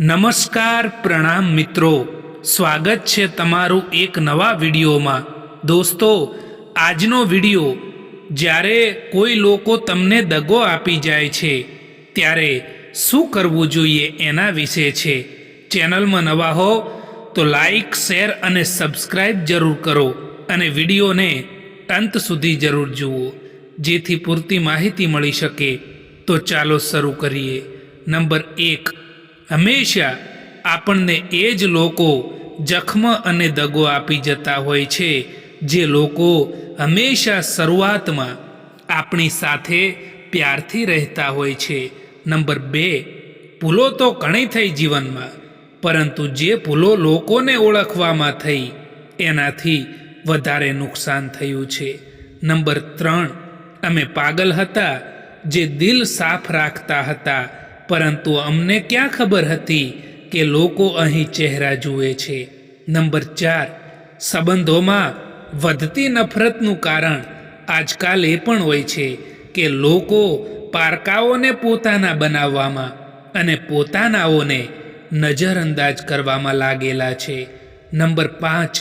નમસ્કાર પ્રણામ મિત્રો. સ્વાગત છે તમારું એક નવા વિડીયોમાં. દોસ્તો, આજનો વીડિયો, જ્યારે કોઈ લોકો તમને દગો આપી જાય છે, ત્યારે શું કરવું જોઈએ એના વિશે છે. ચેનલમાં નવા હો, તો લાઈક, શેર અને સબસ્ક્રાઈબ જરૂર કરો અને વિડીયોને અંત સુધી જરૂર જુઓ, જેથી પૂરતી માહિતી મળી શકે. તો ચાલો શરૂ કરીએ. નંબર એક હંમેશા આપણને એ જ લોકો જખમ અને દગો આપી જતા હોય છે, જે લોકો હંમેશા શરૂઆતમાં આપણી સાથે પ્યારથી રહેતા હોય છે. નંબર બે, ભૂલો તો ઘણી થઈ જીવનમાં, પરંતુ જે ભૂલો લોકોને ઓળખવામાં થઈ, એનાથી વધારે નુકસાન થયું છે. નંબર ત્રણ, અમે પાગલ હતા, જે દિલ સાફ રાખતા હતા પરંતુ અમને ક્યાં ખબર હતી કે લોકો અહીં ચહેરા જુએ છે? નંબર ચાર, સંબંધોમાં વધતી નફરતનું કારણ આજકાલ એ પણ હોય છે કે લોકો પારકાઓને પોતાના બનાવવામાં અને પોતાનાઓને નજરઅંદાજ કરવામાં લાગેલા છે. નંબર પાંચ,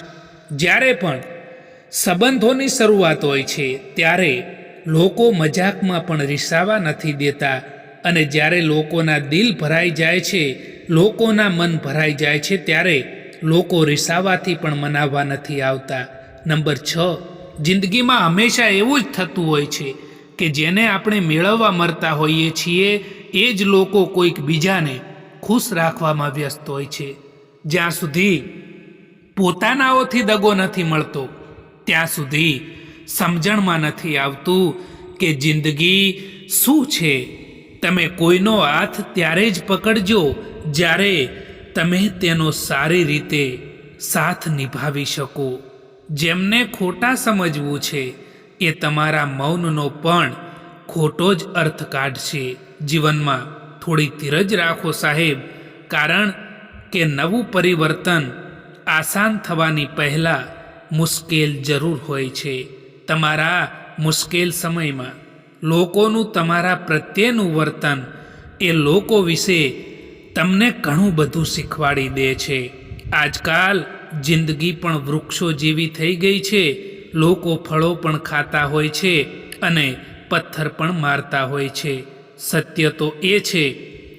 જ્યારે પણ સંબંધોની શરૂઆત હોય છે, ત્યારે લોકો મજાકમાં પણ રિસાવા નથી દેતા અને જ્યારે લોકોના દિલ ભરાઈ જાય છે, લોકોના મન ભરાઈ જાય છે, ત્યારે લોકો રિસાવાથી પણ મનાવવા નથી આવતા. નંબર છ, જિંદગીમાં હંમેશા એવું જ થતું હોય છે કે જેને આપણે મેળવવા મરતા હોઈએ છીએ, એ જ લોકો કોઈક બીજાને ખુશ રાખવામાં વ્યસ્ત હોય છે. જ્યાં સુધી પોતાનાઓથી દગો નથી મળતો, ત્યાં સુધી સમજણમાં નથી આવતું કે જિંદગી શું છે તમે કોઈનો હાથ ત્યારે જ પકડજો જ્યારે તમે તેનો સારી રીતે સાથ નિભાવી શકો. જેમને ખોટા સમજવું છે, એ તમારા મૌનનો પણ ખોટો જ અર્થ કાઢશે. જીવનમાં થોડી ધીરજ રાખો સાહેબ, કારણ કે નવું પરિવર્તન આસાન થવાની પહેલાં મુશ્કેલ જરૂર હોય છે. તમારા મુશ્કેલ સમયમાં લોકોનું તમારા પ્રત્યેનું વર્તન એ લોકો વિશે તમને ઘણું બધું શીખવાડી દે છે. આજકાલ જિંદગી પણ વૃક્ષો જેવી થઈ ગઈ છે. લોકો ફળો પણ ખાતા હોય છે અને પથ્થર પણ મારતા હોય છે. સત્ય તો એ છે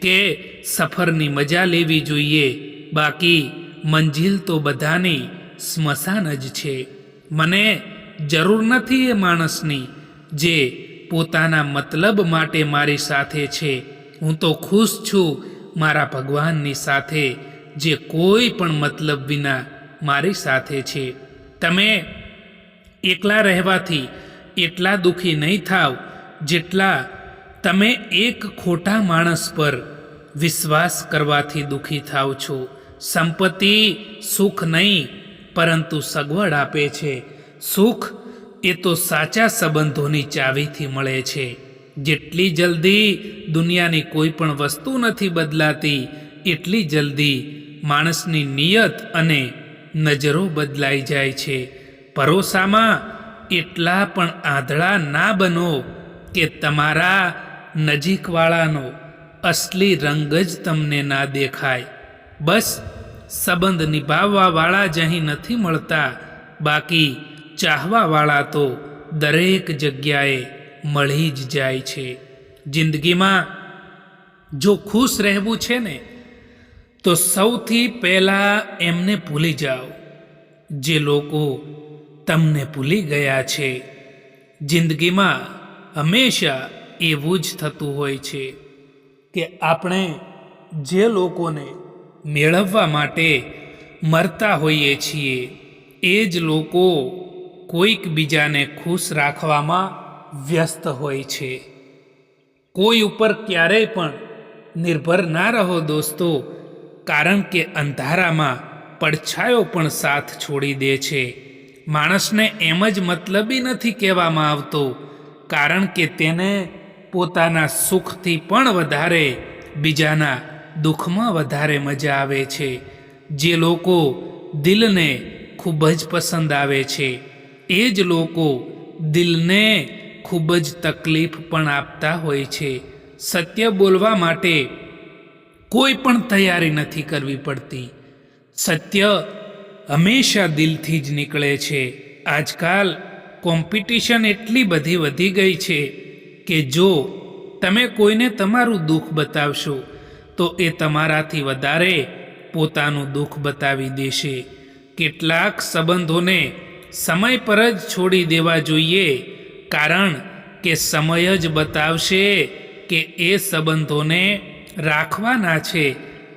કે સફરની મજા લેવી જોઈએ. બાકી મંજિલ તો બધાની સ્મશાન જ છે. મને જરૂર નથી એ માણસની જે પોતાના મતલબ માટે મારી સાથે છે. હું તો ખુશ છું મારા ભગવાનની સાથે, જે કોઈ પણ મતલબ વિના મારી સાથે છે. તમે એકલા રહેવાથી એટલા દુઃખી નહીં થાવ જેટલા તમે એક ખોટા માણસ પર વિશ્વાસ કરવાથી દુઃખી થાવ છો. સંપત્તિ સુખ નહીં, પરંતુ સગવડ આપે છે. સુખ એ તો સાચા સંબંધોની ચાવીથી મળે છે. જેટલી જલ્દી દુનિયાની કોઈ પણ વસ્તુ નથી બદલાતી, એટલી જલ્દી માણસની નિયત અને નજરો બદલાઈ જાય છે. ભરોસામાં એટલા પણ આંધળા ના બનો કે તમારા નજીકવાળાનો અસલી રંગ જ તમને ના દેખાય. બસ સંબંધ નિભાવવાવાળા જ અહીં નથી મળતા. બાકી ચાહવાવાળા તો દરેક જગ્યાએ મળી જ જાય છે. જિંદગીમાં જો ખુશ રહેવું છે ને, તો સૌથી પહેલાં એમને ભૂલી જાઓ. જે લોકો તમને ભૂલી ગયા છે, જિંદગીમાં હંમેશા એવું જ થતું હોય છે કે આપણે જે લોકોને મેળવવા માટે મરતા હોઈએ છીએ, એ જ લોકો કોઈક બીજાને ખુશ રાખવામાં વ્યસ્ત હોય છે. કોઈ ઉપર ક્યારેય પણ નિર્ભર ના રહો દોસ્તો, કારણ કે અંધારામાં પડછાયો પણ સાથ છોડી દે છે. માણસને એમ જ મતલબી નથી કહેવામાં આવતો, કારણ કે તેને પોતાના સુખથી પણ વધારે, બીજાના દુઃખમાં વધારે મજા આવે છે. જે લોકો દિલને ખૂબ જ પસંદ આવે છે. એ જ લોકો દિલને ખૂબ જ તકલીફ પણ આપતા હોય છે. સત્ય બોલવા માટે કોઈ પણ તૈયારી નથી કરવી પડતી. સત્ય હંમેશા દિલથી જ નીકળે છે. આજકાલ કોમ્પિટિશન એટલી બધી વધી ગઈ છે કે જો તમે કોઈને તમારું દુઃખ બતાવશો, તો એ તમારાથી વધારે પોતાનું દુઃખ બતાવી દેશે. કેટલાક સંબંધોને સમય પર જ છોડી દેવા જોઈએ. કારણ કે સમય જ બતાવશે કે એ સંબંધોને રાખવાના છે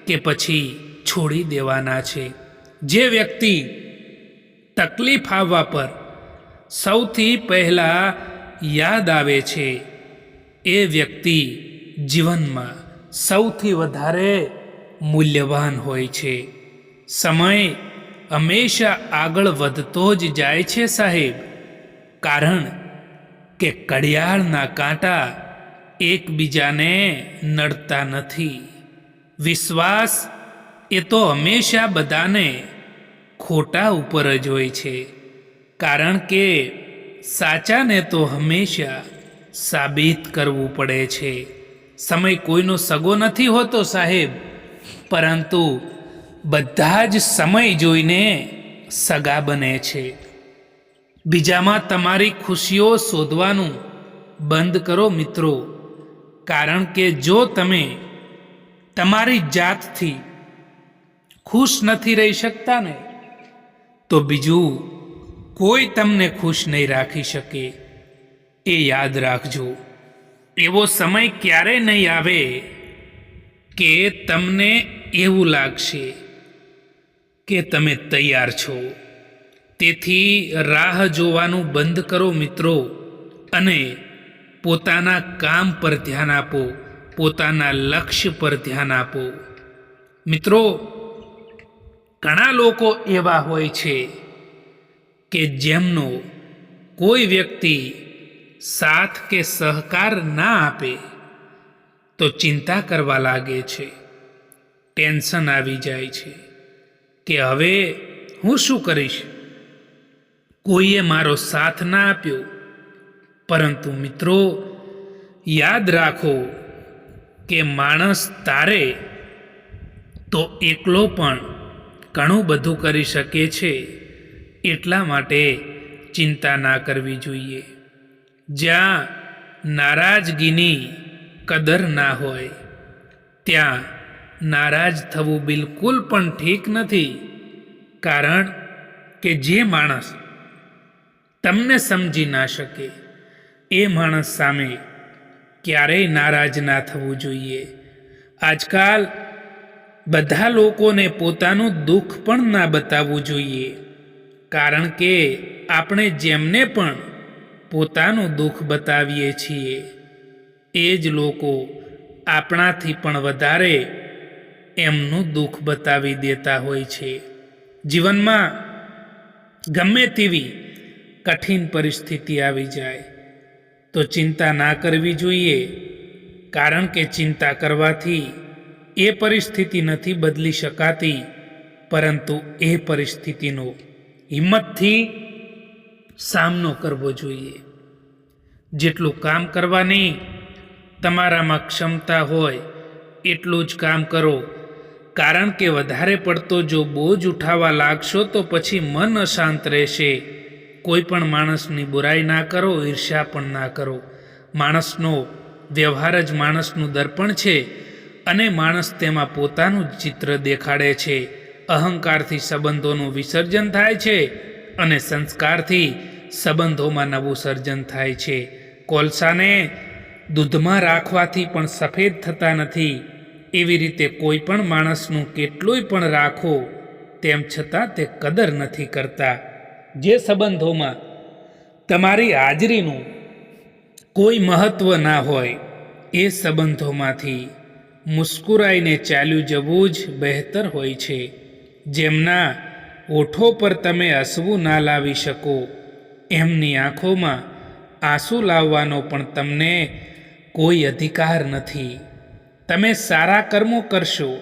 કે પછી છોડી દેવાના છે. જે વ્યક્તિ તકલીફ આવવા પર સૌથી પહેલાં યાદ આવે છે, એ વ્યક્તિ જીવનમાં સૌથી વધારે મૂલ્યવાન હોય છે. સમય હંમેશા આગળ વધતો જ જાય છે સાહેબ. કારણ કે કડિયાળના કાંટા એકબીજાને નડતા નથી. વિશ્વાસ એ તો હંમેશા બધાને ખોટા ઉપર જ હોય છે. કારણ કે સાચાને તો હંમેશા સાબિત કરવું પડે છે. સમય કોઈનો સગો નથી હોતો સાહેબ. પરંતુ બધા જ સમય જોઈને સગા બને છે. બીજામાં તમારી ખુશીઓ શોધવાનું બંધ કરો મિત્રો, કારણ કે જો તમે તમારી જાતથી ખુશ નથી રહી શકતા ને, તો બીજું કોઈ તમને ખુશ નહીં રાખી શકે. એ યાદ રાખજો. એવો સમય ક્યારે નહીં આવે કે તમને એવું લાગશે. કે તમે તૈયાર છો. તેથી રાહ જોવાનું બંધ કરો મિત્રો અને પોતાના કામ પર ધ્યાન આપો, પોતાના લક્ષ્ય પર ધ્યાન આપો. મિત્રો, ઘણા લોકો એવા હોય છે કે જેમનો કોઈ વ્યક્તિ સાથ કે સહકાર ના આપે તો ચિંતા કરવા લાગે છે, ટેન્શન આવી જાય છે. કે હવે હું શું કરીશ? કોઈએ મારો સાથ ના આપ્યો. પરંતુ મિત્રો, યાદ રાખો કે માણસ તારે તો એકલો પણ ઘણું બધું કરી શકે છે. એટલા માટે ચિંતા ના કરવી જોઈએ. જ્યાં નારાજગીની કદર ના હોય, ત્યાં નારાજ થવું બિલકુલ પણ ઠીક નથી. કારણ કે જે માણસ તમને સમજી ના શકે, એ માણસ સામે ક્યારેય નારાજ ના થવું જોઈએ. આજકાલ બધા લોકોને પોતાનું દુઃખ પણ ના બતાવવું જોઈએ. કારણ કે આપણે જેમને પણ પોતાનું દુઃખ બતાવીએ છીએ, એ જ લોકો આપણાથી પણ વધારે એમનું દુઃખ બતાવી દેતા હોય છે. જીવનમાં ગમે તેવી કઠિન પરિસ્થિતિ આવી જાય, તો ચિંતા ના કરવી જોઈએ, કારણ કે ચિંતા કરવાથી એ પરિસ્થિતિ નથી બદલી શકાતી, પરંતુ એ પરિસ્થિતિનો હિંમતથી સામનો કરવો જોઈએ. જેટલું કામ કરવાની તમારામાં ક્ષમતા હોય, એટલું જ કામ કરો કારણ કે વધારે પડતો જો બોજ ઉઠાવવા લાગશો તો પછી મન અશાંત રહેશે. કોઈ પણ માણસની બુરાઈ ના કરો, ઈર્ષ્યા પણ ના કરો. માણસનો વ્યવહાર જ માણસનું દર્પણ છે અને માણસ તેમાં પોતાનું ચિત્ર દેખાડે છે. અહંકારથી સંબંધોનું વિસર્જન થાય છે અને સંસ્કારથી સંબંધોમાં નવું સર્જન થાય છે. કોલસાને દૂધમાં રાખવાથી પણ સફેદ થતા નથી. એવી રીતે કોઈ પણ માણસનું કેટલુંય પણ રાખો, તેમ છતાં તે કદર નથી કરતા. જે સંબંધોમાં તમારી હાજરીનું કોઈ મહત્ત્વ ના હોય, એ સંબંધોમાંથી મુસ્કુરાઈને ચાલ્યું જવું જ બહેતર હોય છે. જેમના ઓઠો પર તમે હસવું ના લાવી શકો, એમની આંખોમાં આંસુ લાવવાનો પણ તમને કોઈ અધિકાર નથી. તમે સારા કર્મો કરશો.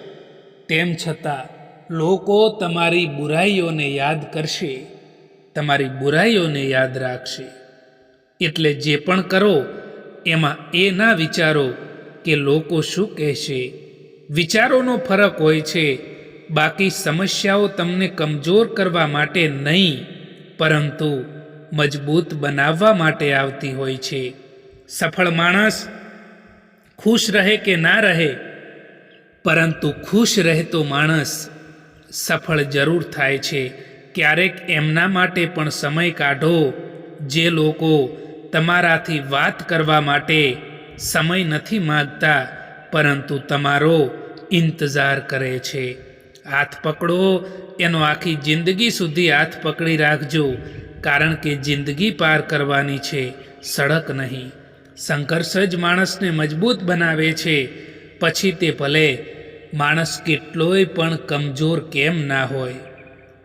તેમ છતાં લોકો તમારી બુરાઈઓને યાદ કરશે. તમારી બુરાઈઓને યાદ રાખશે. એટલે જે પણ કરો, એમાં એ ના વિચારો કે લોકો શું કહેશે. વિચારોનો ફરક હોય છે. બાકી સમસ્યાઓ તમને કમજોર કરવા માટે નહીં, પરંતુ મજબૂત બનાવવા માટે આવતી હોય છે. સફળ માણસ ખુશ રહે કે ના રહે? પરંતુ ખુશ રહેતો માણસ સફળ જરૂર થાય છે. ક્યારેક એમના માટે પણ સમય કાઢો. જે લોકો તમારાથી વાત કરવા માટે સમય નથી માગતા, પરંતુ તમારો ઇંતજાર કરે છે. હાથ પકડો, એનો આખી જિંદગી સુધી હાથ પકડી રાખજો, કારણ કે જિંદગી પાર કરવાની છે, સડક નહીં. સંઘર્ષ જ માણસને મજબૂત બનાવે છે, પછી તે ભલે માણસ કેટલોય પણ કમજોર કેમ ના હોય.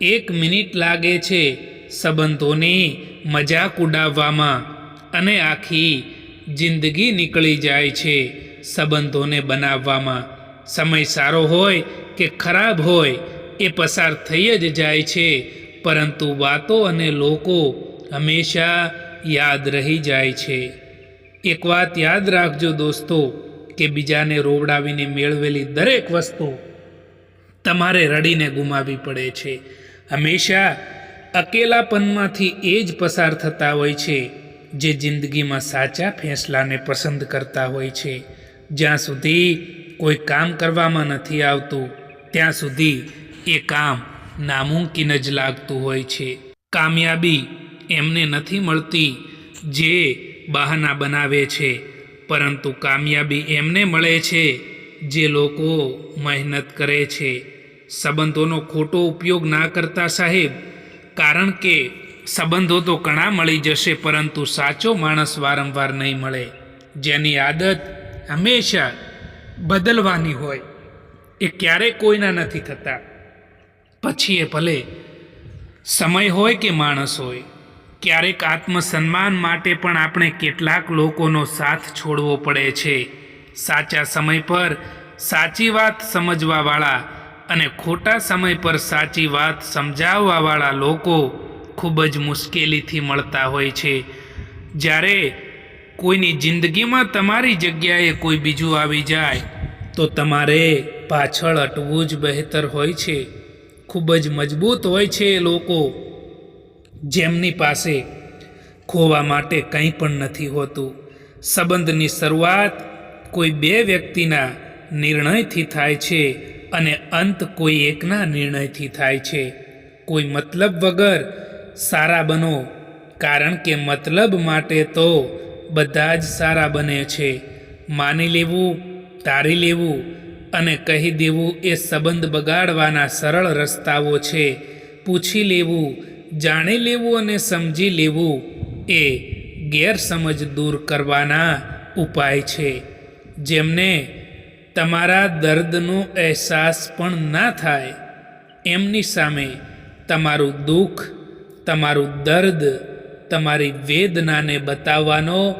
એક મિનિટ લાગે છે સંબંધોની મજાક ઉડાવવામાં અને આખી જિંદગી નીકળી જાય છે સંબંધોને બનાવવામાં. સમય સારો હોય કે ખરાબ હોય એ પસાર થઈ જ જાય છે, પરંતુ વાતો અને લોકો હંમેશા યાદ રહી જાય છે. એક વાત યાદ રાખજો દોસ્તો, કે બીજાને રોવડાવીને મેળવેલી દરેક વસ્તુ તમારે રડીને ગુમાવવી પડે છે. હંમેશા અકેલાપનમાંથી એ જ પસાર થતા હોય છે, જે જિંદગીમાં સાચા ફેંસલાને પસંદ કરતા હોય છે. જ્યાં સુધી કોઈ કામ કરવામાં નથી આવતું, ત્યાં સુધી એ કામ નામુમકિન જ લાગતું હોય છે. કામયાબી એમને નથી મળતી, જે બહાના બનાવે છે, પરંતુ કામયાબી એમને મળે છે, જે લોકો મહેનત કરે છે. સંબંધોનો ખોટો ઉપયોગ ના કરતા સાહેબ, કારણ કે સંબંધો તો ઘણા મળી જશે, પરંતુ સાચો માણસ વારંવાર નહીં મળે. જેની આદત હંમેશા બદલવાની હોય, એ ક્યારેય કોઈના નથી થતા. પછી એ ભલે સમય હોય કે માણસ હોય ક્યારેક આત્મસન્માન માટે પણ આપણે કેટલાક લોકોનો સાથ છોડવો પડે છે. સાચા સમય પર સાચી વાત સમજવાવાળા અને ખોટા સમય પર સાચી વાત સમજાવવાવાળા લોકો ખૂબ જ મુશ્કેલીથી મળતા હોય છે. જ્યારે કોઈની જિંદગીમાં તમારી જગ્યાએ કોઈ બીજું આવી જાય, તો તમારે પાછળ અટવું જ બહેતર હોય છે. ખૂબ જ મજબૂત હોય છે એ લોકો જેમની પાસે ખોવા માટે કંઈ પણ નથી હોતું. સંબંધની શરૂઆત કોઈ બે વ્યક્તિના નિર્ણયથી થાય છે અને અંત કોઈ એકના નિર્ણયથી થાય છે. કોઈ મતલબ વગર સારા બનો, કારણ કે મતલબ માટે તો બધા જ સારા બને છે. માની લેવું, તારી લેવું અને કહી દેવું એ સંબંધ બગાડવાના સરળ રસ્તાઓ છે. પૂછી લેવું જાણી લેવું અને સમજી લેવું એ ગેરસમજ દૂર કરવાના ઉપાય છે. જેમને તમારા દર્દનો અહેસાસ પણ ના થાય, એમની સામે તમારું દુઃખ, તમારું દર્દ, તમારી વેદનાને બતાવવાનો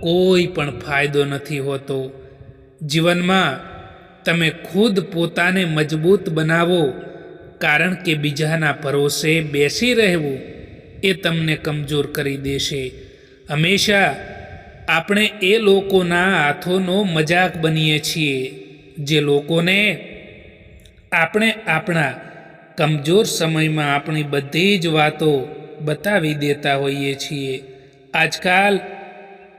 કોઈ પણ ફાયદો નથી હોતો. જીવનમાં તમે ખુદ પોતાને મજબૂત બનાવો કારણ કે બીજાના ભરોસે બેસી રહેવું એ તમને કમજોર કરી દેશે. હંમેશા આપણે એ લોકોના હાથોનો મજાક બનીએ છીએ, જે લોકોને આપણે આપણા કમજોર સમયમાં આપણી બધી જ વાતો બતાવી દેતા હોઈએ છીએ. આજકાલ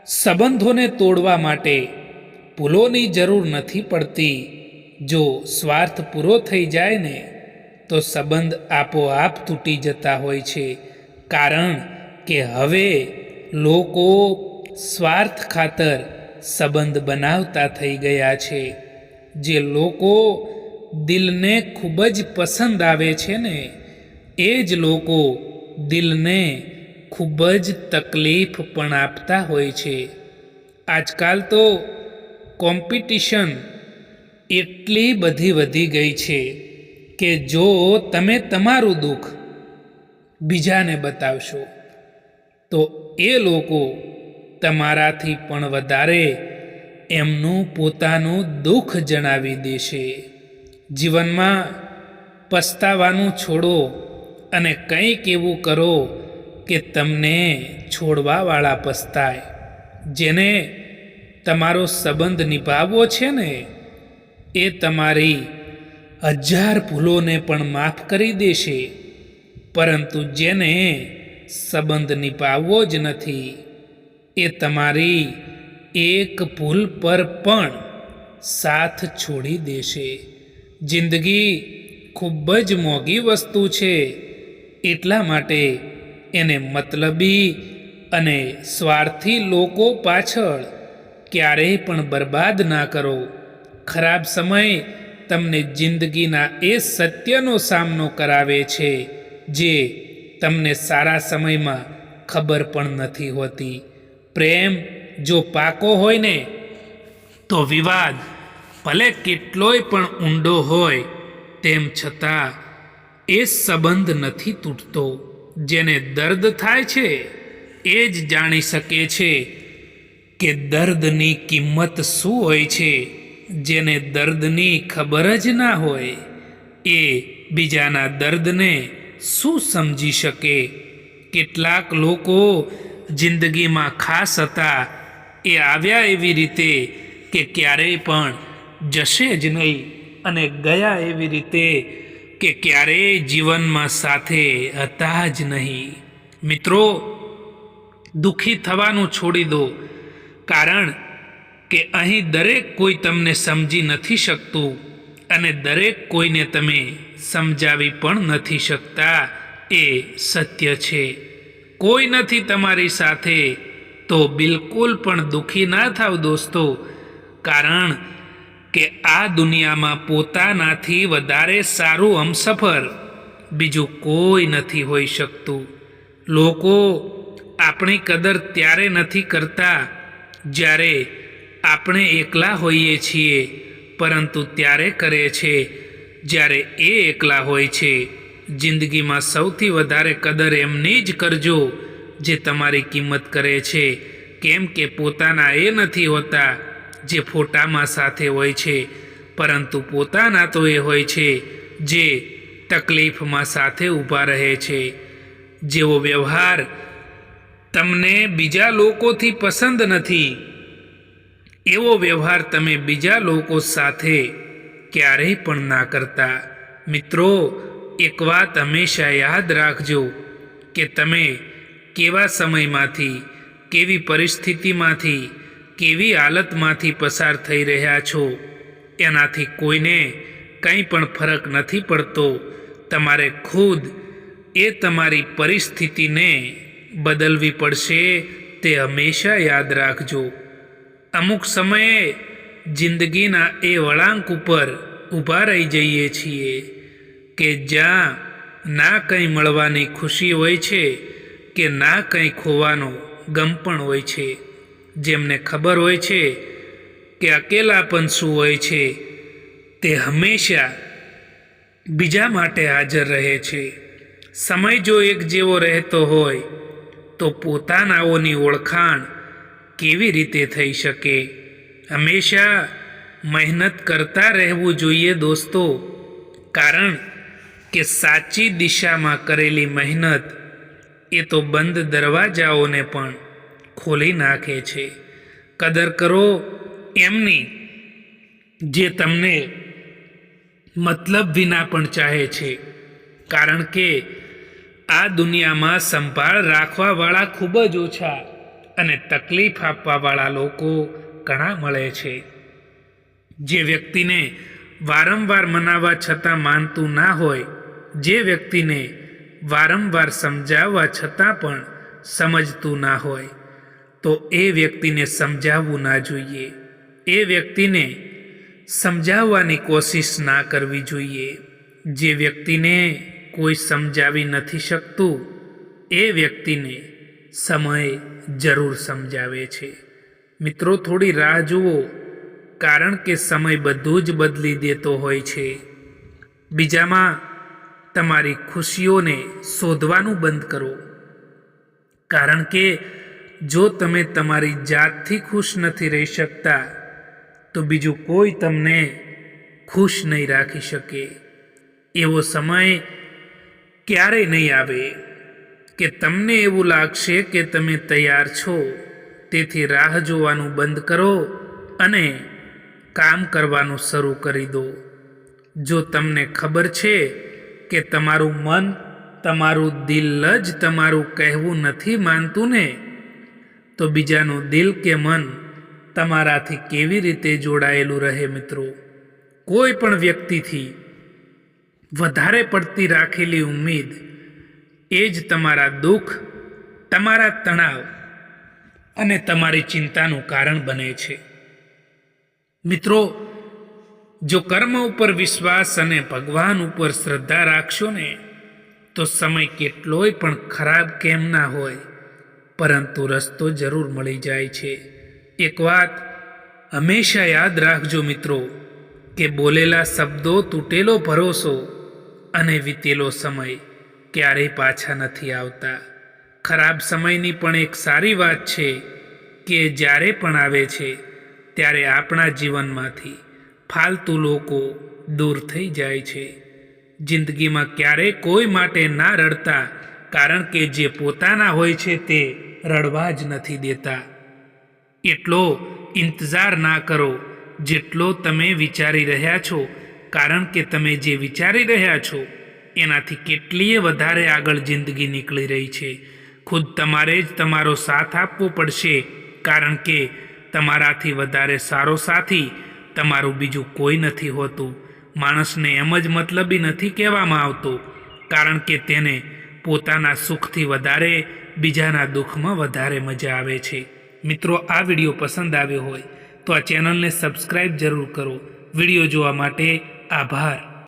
સંબંધોને તોડવા માટે ભૂલોની જરૂર નથી પડતી. જો સ્વાર્થ પૂરો થઈ જાય ને તો સંબંધ આપોઆપ તૂટી જતા હોય છે. કારણ કે હવે લોકો સ્વાર્થ ખાતર સંબંધ બનાવતા થઈ ગયા છે. જે લોકો દિલને ખૂબ જ પસંદ આવે છે ને, એ જ લોકો દિલને ખૂબ જ તકલીફ પણ આપતા હોય છે. આજકાલ તો કોમ્પિટિશન એટલી બધી વધી ગઈ છે. કે જો તમે તમારું દુઃખ બીજાને બતાવશો, તો એ લોકો તમારાથી પણ વધારે એમનું પોતાનું દુઃખ જણાવી દેશે. જીવનમાં પસ્તાવાનું છોડો અને કંઈક એવું કરો કે તમને છોડવાવાળા પસ્તાય, જેને તમારો સંબંધ નિભાવવો છે ને, એ તમારી હજાર ભૂલોને પણ માફ કરી દેશે. પરંતુ જેને સંબંધ નિભાવવો જ નથી, એ તમારી એક ભૂલ પર પણ સાથ છોડી દેશે. જિંદગી ખૂબ જ મોંઘી વસ્તુ છે. એટલા માટે એને મતલબી અને સ્વાર્થી લોકો પાછળ ક્યારેય પણ બરબાદ ના કરો. ખરાબ સમય તમને જિંદગીના એ સત્યનો સામનો કરાવે છે, જે તમને સારા સમયમાં ખબર પણ નથી હોતી. પ્રેમ જો પાકો હોય ને, તો વિવાદ ભલે કેટલોય પણ ઊંડો હોય, તેમ છતાં એ સંબંધ નથી તૂટતો. જેને દર્દ થાય છે, એ જ જાણી શકે છે કે દર્દની કિંમત શું હોય છે. જેને દર્દની ખબર જ ના હોય, એ બીજાના દર્દને શું સમજી શકે? કેટલાક લોકો જિંદગીમાં ખાસ હતા, એ આવ્યા એવી રીતે કે ક્યારેય પણ જશે જ નહીં અને ગયા એવી રીતે કે ક્યારેય જીવનમાં સાથે હતા જ નહીં. મિત્રો, દુઃખી થવાનું છોડી દો, કારણ કે અહીં દરેક કોઈ તમને સમજી નથી શકતું અને દરેક કોઈને તમે સમજાવી પણ નથી શકતા, એ સત્ય છે. કોઈ નથી તમારી સાથે, તો બિલકુલ પણ દુઃખી ના થાવ દોસ્તો, કારણ કે આ દુનિયામાં પોતાનાથી વધારે સારું હમસફર બીજું કોઈ નથી હોઈ શકતું. લોકો આપણી કદર ત્યારે નથી કરતા જ્યારે આપણે એકલા હોઈએ છીએ, પરંતુ ત્યારે કરે છે. જ્યારે એ એકલા હોય છે, જિંદગીમાં સૌથી વધારે કદર એમની જ કરજો, જે તમારી કિંમત કરે છે, કેમ કે પોતાના એ નથી હોતા, જે ફોટામાં સાથે હોય છે, પરંતુ પોતાના તો એ હોય છે, જે તકલીફમાં સાથે ઊભા રહે છે. જેવો વ્યવહાર તમને બીજા લોકોથી પસંદ નથી એવો વ્યવહાર તમે બીજા લોકો સાથે ક્યારેય પણ ના કરતા. મિત્રો, એક વાત હંમેશા યાદ રાખજો કે તમે કેવા સમયમાંથી, કેવી પરિસ્થિતિમાંથી, કેવી હાલતમાંથી પસાર થઈ રહ્યા છો. એનાથી કોઈને કંઈ પણ ફરક નથી પડતો. તમારે ખુદ એ તમારી પરિસ્થિતિને બદલવી પડશે તે હંમેશા યાદ રાખજો. અમુક સમયે જિંદગીના એ વળાંક ઉપર ઊભા રહી જઈએ છીએ કે જ્યાં ના કંઈ મળવાની ખુશી હોય છે કે ના કંઈ ખોવાનો ગમ પણ હોય છે. જેમને ખબર હોય છે કે અકેલાપણ શું હોય છે, તે હંમેશા બીજા માટે હાજર રહે છે. સમય જો એક જેવો રહેતો હોય, તો પોતાનાઓની ઓળખાણ કેવી રીતે થઈ શકે? હંમેશા મહેનત કરતા રહેવું જોઈએ દોસ્તો. કારણ કે સાચી દિશામાં કરેલી મહેનત એ તો બંધ દરવાજાઓને પણ ખોલી નાખે છે. કદર કરો એમની જે તમને મતલબ વિના પણ ચાહે છે. કારણ કે આ દુનિયામાં સંભાળ રાખવાવાળા ખૂબ જ ઓછા અને તકલીફ આપવાવાળા લોકો ઘણા મળે છે. જે વ્યક્તિને વારંવાર મનાવવા છતાં માનતું ના હોય, જે વ્યક્તિને વારંવાર સમજાવવા છતાં પણ સમજતું ના હોય, તો એ વ્યક્તિને સમજાવવું ના જોઈએ. એ વ્યક્તિને સમજાવવાની કોશિશ ના કરવી જોઈએ. જે વ્યક્તિને કોઈ સમજાવી નથી શકતું, એ વ્યક્તિને સમય જરૂર સમજાવે છે. મિત્રો, થોડી રાહ જુઓ, કારણ કે સમય બધું જ બદલી દેતો હોય છે. બીજામાં, તમારી ખુશીઓને શોધવાનું બંધ કરો. કારણ કે, જો તમે તમારી જાતથી ખુશ નથી રહી શકતા, તો બીજું કોઈ તમને ખુશ નહીં રાખી શકે. એવો સમય ક્યારેય નહીં આવે. કે તમને એવું લાગશે કે તમે તૈયાર છો. તેથી રાહ જોવાનું બંધ કરો અને કામ કરવાનું શરૂ કરી દો. જો તમને ખબર છે કે તમારું મન, તમારું દિલ જ તમારું કહેવું નથી માનતું ને, તો બીજાનું દિલ કે મન તમારાથી કેવી રીતે જોડાયેલું રહે મિત્રો? કોઈ પણ વ્યક્તિથી વધારે પડતી રાખેલી ઉમ્મીદ એ જ તમારા દુઃખ, તમારા તણાવ અને તમારી ચિંતાનું કારણ બને છે. મિત્રો, જો કર્મ ઉપર વિશ્વાસ અને ભગવાન ઉપર શ્રદ્ધા રાખશો ને, તો સમય કેટલોય પણ ખરાબ કેમ ના હોય, પરંતુ રસ્તો જરૂર મળી જાય છે. એક વાત હંમેશા યાદ રાખજો મિત્રો, કે બોલેલા શબ્દો તૂટેલો ભરોસો અને વીતેલો સમય ક્યારેય પાછા નથી આવતા. ખરાબ સમયની પણ એક સારી વાત છે કે જ્યારે પણ આવે છે, ત્યારે આપણા જીવનમાંથી ફાલતુ લોકો દૂર થઈ જાય છે. જિંદગીમાં ક્યારેય કોઈ માટે ના રડતા, કારણ કે જે પોતાના હોય છે તે રડવા જ નથી દેતા. એટલો ઇંતજાર ના કરો જેટલો તમે વિચારી રહ્યા છો, કારણ કે તમે જે વિચારી રહ્યા છો એનાથી કેટલીય વધારે આગળ જિંદગી નીકળી રહી છે. ખુદ તમારે જ તમારો સાથ આપવો પડશે, કારણ કે તમારાથી વધારે સારો સાથી તમારું બીજું કોઈ નથી હોતું. માણસને એમ જ મતલબી નથી કહેવામાં આવતું, કારણ કે તેને પોતાના સુખથી વધારે, બીજાના દુઃખમાં વધારે મજા આવે છે. મિત્રો, આ વીડિયો પસંદ આવ્યો હોય તો આ ચેનલને સબસ્ક્રાઈબ જરૂર કરો. વીડિયો જોવા માટે આભાર.